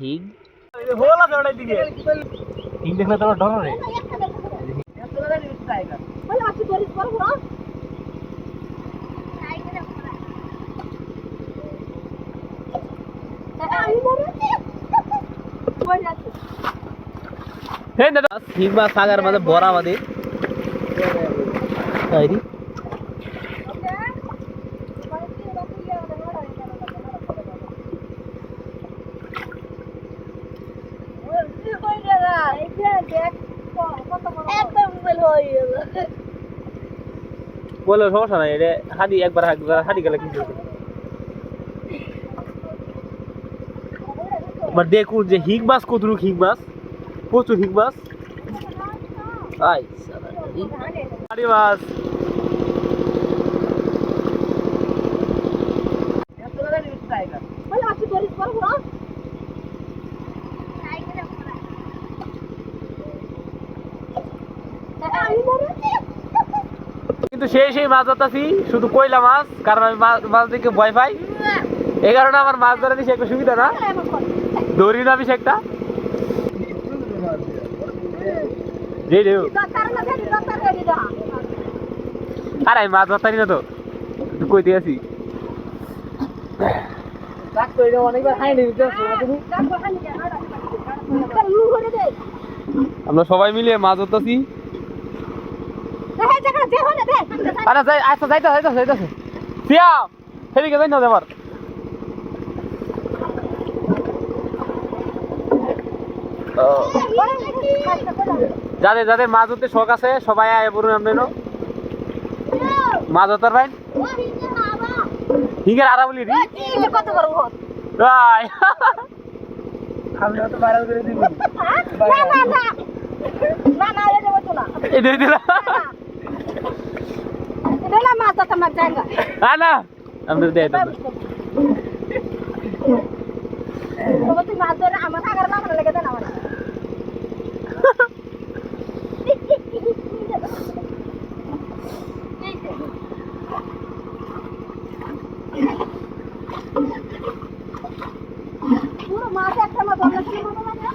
হিগ। Whole আছে ওটার দিকে হিং দেখলে তোমার ডর রে। এই দাদা। হিগ মাছ সাগর মাঝে বড়া বাদে। তাইরি বলে সমস্যা নাই এটা হাদি একবার একবার হাদি গেলে কিন্তু এবার দেখুন যে হিং মাছ কতটুকু হিং মাছ প্রচুর হিং মাছ আই হাদি মাছ কিন্তু সেই সেই মাছ ধরতেছি, শুধু কইলা মাছ, কারণ আমি মাছ দেখে ভয় পাই। এই কারণে আমার মাছ ধরা দিছে একটা সুবিধা না। দৌড়ি না বেশি একটা আরে, আমি মাছ ধরতারি না তো। কই দিয়ে আছি নিয়ে আমরা সবাই মিলে মাছ ধরতেছি। আরে যাই আচ্ছা যাইতে যাইতে যাইতেছে সেদিকে যাই না এবার যাদের যাদের মাছ ধরতে শখ আছে সবাই আয় বলুন আপনি মাছ ধরতে ভাই হিঙ্গের আরা বলি রি কত বড় হোক রাই। আমি তো ভাইরাল করে দিবি। না না না। না না এটা দেবো তো না। দিলাম এটা না। মাছ তো আমার জায়গা না না আমাদের দেয় তো তবে তুই মাছ ধরে আমার সাগর লাগানো লেগে দেন আমার পুরো মাছ একটা মাছ আমরা কি বলব না